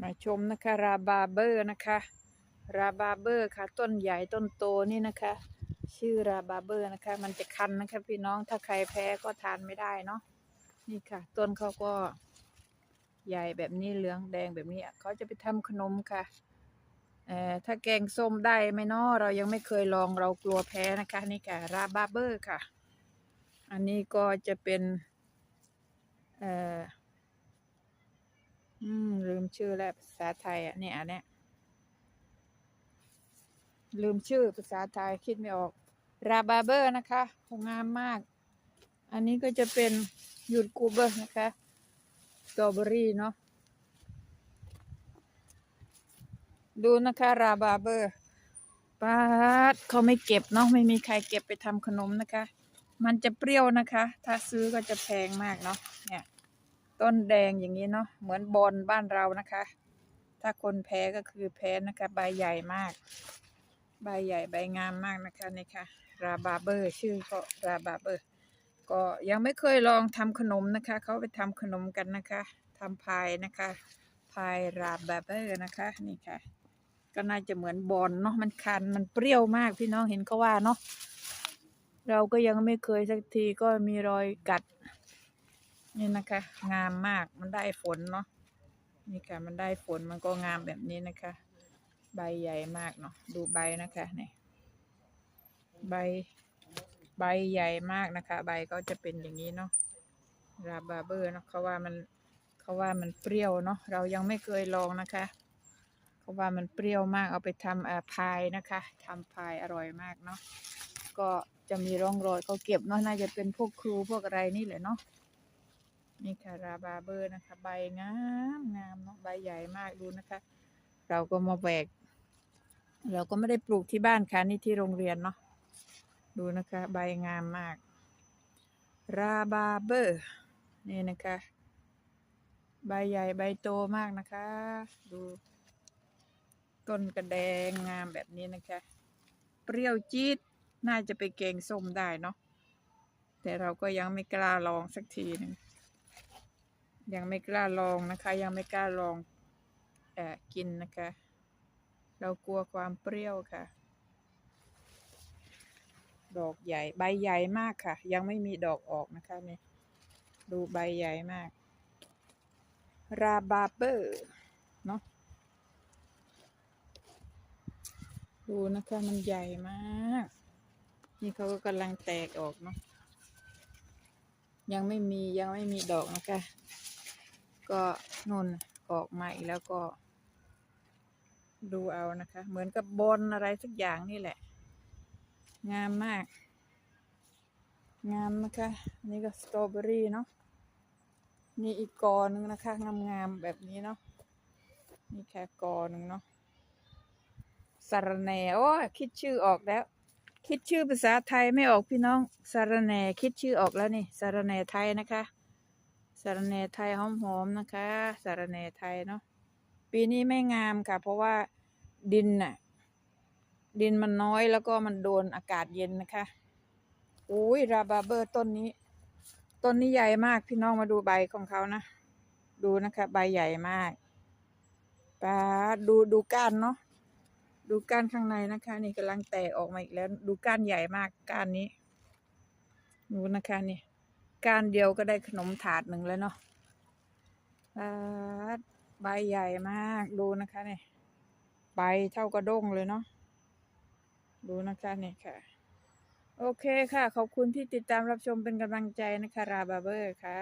มาชมนะคะราบาเบอร์นะคะ ราบาเบอร์ค่ะ ต้นใหญ่ต้นโตนี่นะคะ ชื่อราบาเบอร์นะคะ มันจะคันนะคะพี่น้องถ้าใครแพ้ก็ทานไม่ได้เนาะนี่ค่ะ ต้นเขาก็ใหญ่แบบนี้เหลืองแดงแบบนี้เขาจะไปทำขนมค่ะเอ่อถ้าแกงส้มได้ไหมเนาะเรายังไม่เคยลองเรากลัวแพ้นะคะ นี่ค่ะราบาเบอร์ค่ะ อันนี้ก็จะเป็นเอ่อ ชื่อแล้วภาษาไทยอะเนี่ยอันเนี้ยลืมชื่อภาษาไทยคิดไม่ออก ราบาเบอร์นะคะโหงามมาก อันนี้ก็จะเป็นหยุดกูเบอร์นะคะสตรอเบอรี่เนาะดูนะคะราบาเบอร์ป้าดเขาไม่เก็บเนาะไม่มีใครเก็บไปทำขนมนะคะ มันจะเปรี้ยวนะคะ ถ้าซื้อก็จะแพงมากเนาะเนี่ย ต้นแดงอย่างนี้เนาะเหมือนบอลบ้านเรานะคะ ถ้าคนแพ้ก็คือแพ้นะคะใบใหญ่มาก ใบใหญ่ใบงามมากนะคะนี่ค่ะราบาเบอร์ชื่อก็ราบาเบอร์ ก็ยังไม่เคยลองทำขนมนะคะเขาไปทำขนมกันนะคะทำพายนะคะพายราบาเบอร์นะคะนี่ค่ะ ก็น่าจะเหมือนบอลเนาะมันคันมันเปรี้ยวมากพี่น้องเห็นเขาว่าเนาะเราก็ยังไม่เคยสักทีก็มีรอยกัด นี่นะคะ งามมากมันได้ฝนเนาะนี่ค่ะมันได้ฝนมันก็งามแบบนี้นะคะ ใบใหญ่มากเนาะดูใบนะคะนี่ใบใบใหญ่มากนะคะ ใบก็จะเป็นอย่างนี้เนาะราบาเบอร์เนาะเขาว่ามันเขาว่ามันเปรี้ยวเนาะเรายังไม่เคยลองนะคะเขาว่ามันเปรี้ยวมากเอาไปทำอ่าพายนะคะทำพายอร่อยมากเนาะก็จะมีร่องรอยเขาเก็บเนาะน่าจะเป็นพวกครูพวกอะไรนี่แหละเนาะ นี่ค่ะราบาเบอร์นะคะ ใบงามงามเนาะใบใหญ่มากดูนะคะ เราก็มาแบกเราก็ไม่ได้ปลูกที่บ้านค่ะนี่ที่โรงเรียนเนาะดูนะคะ ใบงามมาก ราบาเบอร์นี่นะคะ ใบใหญ่ใบโตมากนะคะ ดูต้นกระแดงงามแบบนี้นะคะ เปรี้ยวจี๊ดน่าจะไปเกงส้มได้เนาะแต่เราก็ยังไม่กล้าลองสักทีนึง ยังไม่กล้าลองนะคะ ยังไม่กล้าลองเอ่อกินนะคะ เรากลัวความเปรี้ยวค่ะ ดอกใหญ่ใบใหญ่มากค่ะ ยังไม่มีดอกออกนะคะนี่ดูใบใหญ่มาก ราบาเบอร์เนาะดูนะคะมันใหญ่มาก นี่เขาก็กำลังแตกออกเนาะยังไม่มียังไม่มีดอกนะคะ ก็นุ่นออกมาอีกแล้วก็ ดูเอานะคะ เหมือนกับบอลอะไรสักอย่างนี่แหละ งามมาก งามนะคะนี่ก็สตรอเบอรี่เนาะนี่อีกกอหนึ่งนะคะ งามๆแบบนี้เนาะนี่แค่กอหนึ่งเนาะสารแหน่โอ้คิดชื่อออกแล้ว คิดชื่อภาษาไทยไม่ออกพี่น้องสารแหน่คิดชื่อออกแล้วนี่สารแหน่ไทยนะคะ สารแน่ไทยหอมๆนะคะ สารแน่ไทยเนาะปีนี้ไม่งามค่ะ เพราะว่าดินน่ะ ดินมันน้อยแล้วก็มันโดนอากาศเย็นนะคะอุ้ยราบาเบอร์ต้นนี้ ต้นนี้ใหญ่มากพี่น้องมาดูใบของเขานะ ดูนะคะ ใบใหญ่มากปาดดูดูก้านเนาะดูก้านข้างในนะคะ นี่กำลังแตกออกมาอีกแล้ว ดูก้านใหญ่มากก้านนี้ดูนะคะนี่ ก้านเดียวก็ได้ขนมถาดหนึ่งแล้วเนาะใบใหญ่มากดูนะคะเนี่ยใบเท่ากระด้งเลยเนาะดูนะคะนี่ค่ะ โอเคค่ะ ขอบคุณที่ติดตามรับชมเป็นกำลังใจนะคะ ราบาเบอร์ค่ะ